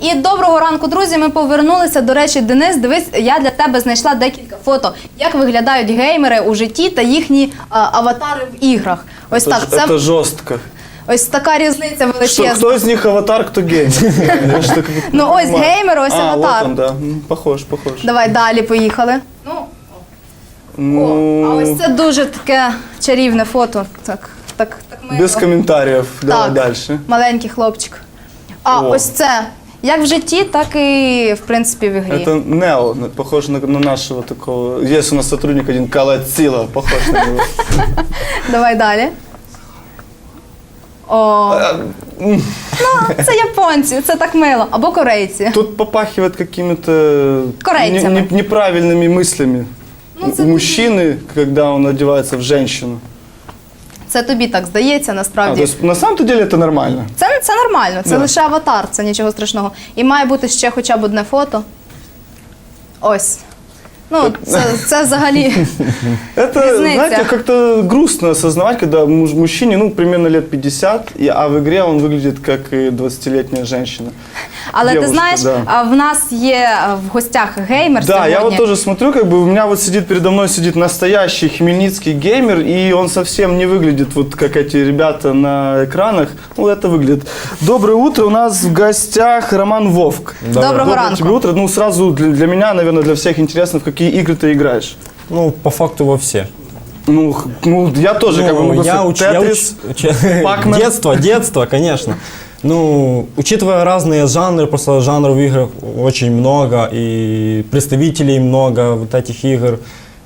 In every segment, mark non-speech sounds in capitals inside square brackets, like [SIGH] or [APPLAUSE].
І доброго ранку, друзі. Ми повернулися. До речі, Денис, дивись, я для тебе знайшла декілька фото, як виглядають геймери у житті та їхні а, аватари в іграх. Ось так, це это жестко. ось така різниця величезна. кто из них аватар, кто геймер? [LAUGHS] Ну ось геймер, ось А, аватар. да. Похож, похож. Давай далі поїхали. Ну, о, а Ну, ось це дуже таке чарівне фото. Так, так, так мило. без комментариев. Давай Так. дальше. Маленький хлопчик. А ось це. Як в житті, так і в принципі в ігрі. Это Нео, на- похож на, на нашего такого. Есть у нас сотрудник один, Калатила, похож на него. [LAUGHS] Давай далі. О, ну, це японці, це так мило. Або корейці. Тут попахивает какими-то Корейцами. не- не- неправильными мыслями. Ну, це У мужчины, когда он одевается в женщину. Це тобі так здається, А, насправді. есть, на самом-то деле это нормально. Це, це нормально, це Да. лише аватар, це нічого страшного. І має бути ще хоча б одне фото. Ось. Ну, це, це взагалі. Это, Разница. знаете, как-то грустно осознавать, когда муж- мужчине, ну, примерно лет 50, и, а в игре он выглядит как и 20-летняя женщина. Але ти Девушка, знаєш, да. а, в нас є а, в гостях геймер Да, сьогодні. я вот тоже смотрю, как бы у меня вот сидит передо мной сидит настоящий хмельницкий геймер, и он совсем не выглядит вот как эти ребята на экранах. Ну, это выглядит. Доброе утро, у нас в гостях Роман Вовк. Доброго Доброе ранку. тебе утро. Ну, сразу для, для меня, наверное, для всех интересно, в какие игры ты играешь. Ну, по факту во все. Ну, ну я тоже как бы Ну, я уч, я Тетрис. уч- уч- [LAUGHS] Пакмен. детство, детство, конечно. Ну, учитывая разные жанры, просто жанров в играх очень много, и представителей много вот этих игр,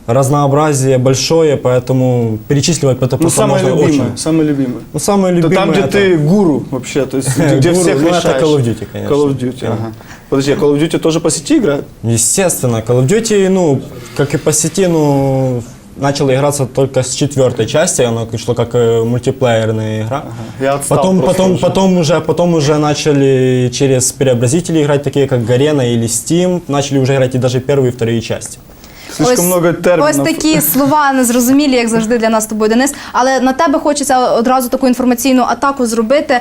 разнообразие большое, поэтому перечисливать это Ну, просто самое можно любимое, очень. самое любимое. Ну, самое Это любимое там, где это- ты гуру вообще, то есть [LAUGHS] где, Гуру, всех ну, это решаешь. Call of Duty, конечно. Call of Duty, Да. ага. Подожди, а Call of Duty тоже по сети играют? Естественно, Call of Duty, ну, как и по сети, ну, начало играться только с четвертой части, оно шло как э, мультиплеерная игра. Я отстал Потом, потом, уже. потом уже, потом уже начали через преобразители играть, такие как Гарена или Steam, начали уже играть и даже первые и вторые части. Слишком много термінів. Ось такі слова незрозумілі, як завжди для нас з тобою, Денис. Але на тебе хочеться одразу таку інформаційну атаку зробити. Е,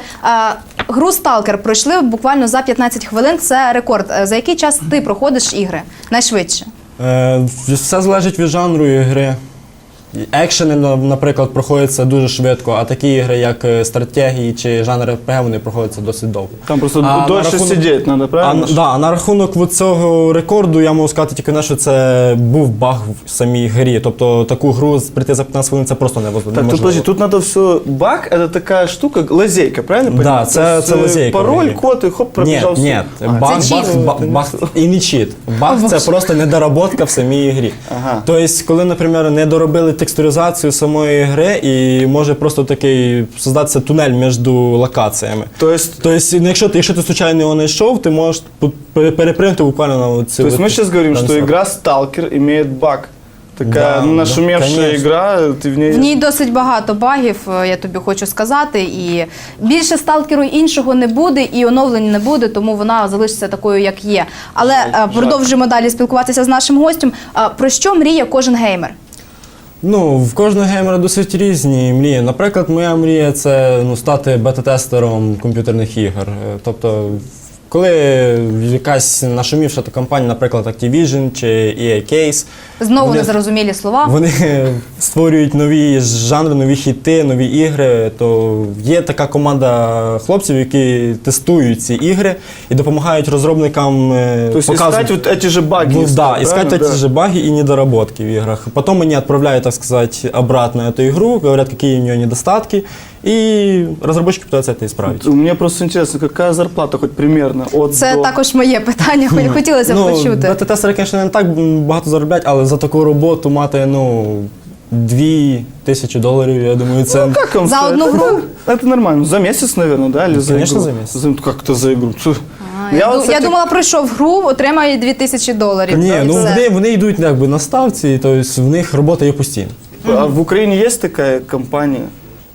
Гру Сталкер пройшли буквально за 15 хвилин. Це рекорд. Е, За який час ти проходиш ігри найшвидше? Е, все залежить від жанру ігри. Екшени, на- наприклад, проходяться дуже швидко, а такі ігри, як е, стратегії чи жанр РПГ, вони проходяться досить довго. Там просто А на дольше рахунок- сидеть надо, А, правильно? н- да, а на рахунок от цього рекорду я можу сказати тільки не, що це був баг в самій грі. Тобто таку гру з- прийти за 15 хвилин це просто невозможно. Так, тут, подожди, тут надо все... Баг — это такая штука, лазейка, правильно Да, понимаю? це- То есть, це э, лазейка в Пароль, игре. код, и хоп, Ні, пробежал ні, всё. баг, Це баг, чіт. баг, баг і не чіт. Баг це просто недоработка в самій грі. Ага. Тобто, коли, наприклад, не доробили текстуризацію самої гри, і може просто такий создатися тунель між локаціями. То есть, Тобто, ну, якщо ти, якщо ти случайно його знайшов, ти можеш перепринути буквально на цю. то есть мы сейчас говорим, что игра. игра Stalker имеет баг. Такая Да, ну, да, игра, ты в ней... В ній досить багато багів, е, я тобі хочу сказати. І більше сталкеру іншого не буде, і оновлень не буде, тому вона залишиться такою, як є. Але е, продовжуємо далі спілкуватися з нашим гостем. Е, Про що мріє кожен геймер? Ну, в кожного геймера досить різні мрії. Наприклад, моя мрія це ну, стати бета-тестером комп'ютерних ігор. Е, Тобто, коли якась нашумівша та компанія, наприклад, Activision чи EA Case, Знову Вони- незрозумілі слова. вони створюють нові жанри, нові хіти, нові ігри. То є така команда хлопців, які тестують ці ігри і допомагають розробникам е, То есть показувати. искать вот эти же баги. Ну, искать, да, искать правильно? эти же баги и недоработки в играх. Потом они отправляют, так сказать, обратно эту игру, говорят, какие у нее недостатки, и разработчики пытаются это исправить. У меня просто интересно, какая зарплата хоть примерно от Це до? також моє питання. Хо- Хотілося б ну, почути. бета-тестери, звісно, не так багато заробляють, але за таку роботу мати, ну, дві тисячі доларів, я думаю, це... Ну, как вам За сказать? одну Это- гру? Это нормально. За месяц, наверное, да? Или за конечно, игру? за месяц. Как-то за игру. Тьфу. А, я, ду- вот, я кстати, думала, пройшов гру, отримає 2000 доларів. Ні, І ну все. вони, вони йдуть якби на ставці, тобто в них робота є постійно. А в Украине есть такая компания?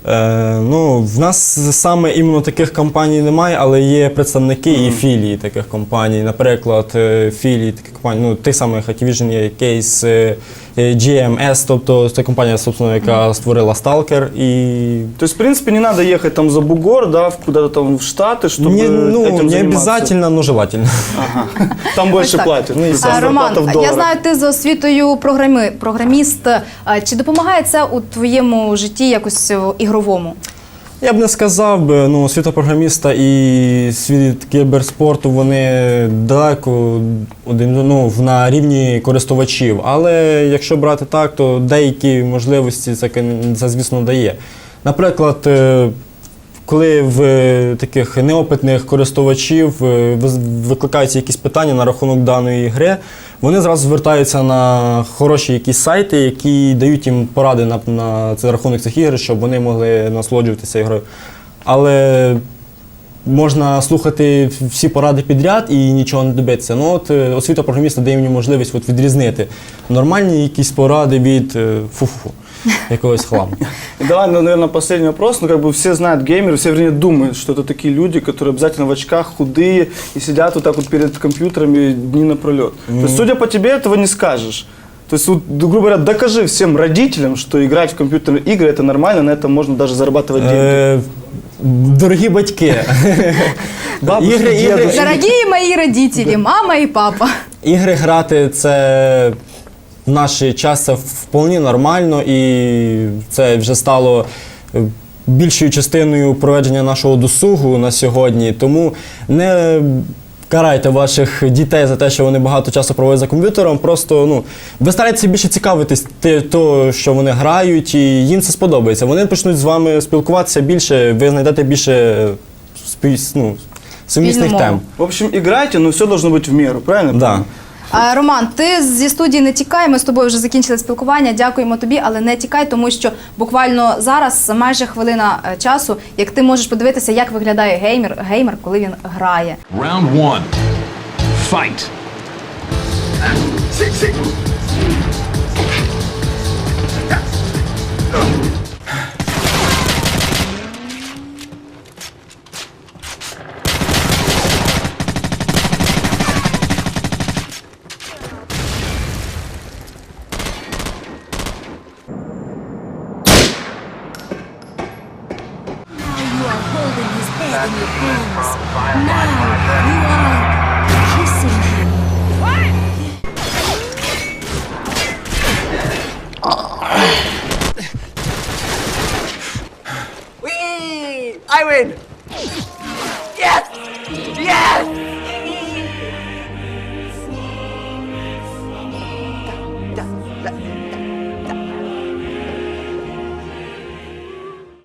Е, ну, в нас саме іменно таких компаній немає, але є представники і філії таких компаній. Наприклад, е, філії таких компаній, ну, тих самих Activision є кейс, е, е, GMS, тобто це компанія, собственно, яка створила Stalker. І То есть, в принципе, не надо ехать там за бугор, да, в- куда-то там в Штаты, чтобы не, ну, этим не заниматься. обязательно, но желательно. [LAUGHS] Там Ось больше так. платят. Ну, И и вся А, зарплата Роман, в я долларах. знаю, ти за освітою програми, програміст. А Чи допомагає це у твоєму житті якось е, ігровому? Я б не сказав, ну, світ програміста і світ кіберспорту вони далеко один ну, на рівні користувачів. Але якщо брати так, то деякі можливості це, це звісно, дає. Наприклад, е, коли в таких неопитних користувачів е, викликаються якісь питання на рахунок даної гри, вони зразу звертаються на хороші якісь сайти, які дають їм поради на, на цей рахунок цих ігор, щоб вони могли насолоджуватися ігрою. Але можна слухати всі поради підряд і нічого не добитися. Ну от е, освіта програміста дає мені можливість от відрізнити нормальні якісь поради від е, фу-фу, якогось хламу. И давай, ну, наверное, последний вопрос. Ну, как бы все знают геймеры, все, вернее, думают, что это такие люди, которые обязательно в очках, худые и сидят вот так вот перед компьютерами дни напролет. То есть, судя по тебе, этого не скажешь. То есть, вот, грубо говоря, докажи всем родителям, что играть в компьютерные игры это нормально, на этом можно даже зарабатывать деньги. Е, Дорогі батьки, Бабушки, ігри, ігри, дедушки. Дорогі мої родителі, мама і папа. ігри грати це в наш час це вполне нормально, і це вже стало е, більшою частиною проведення нашого досугу на сьогодні. Тому не карайте ваших дітей за те, що вони багато часу проводять за комп'ютером. Просто ну, ви старайтеся більше цікавитись те, то, що вони грають, і їм це сподобається. Вони почнуть з вами спілкуватися більше, ви знайдете більше е, ну, сумісних тем. В общем, играйте, но все должно быть в меру, правильно? Да. Роман, ти зі студії не тікай. Ми з тобою вже закінчили спілкування. Дякуємо тобі, але не тікай, тому що буквально зараз майже хвилина е, часу, як ти можеш подивитися, як виглядає геймер, геймер, коли він грає. Round one. Fight. In your hands. Now you are kissing him. Whee! I win! Yes! Yes!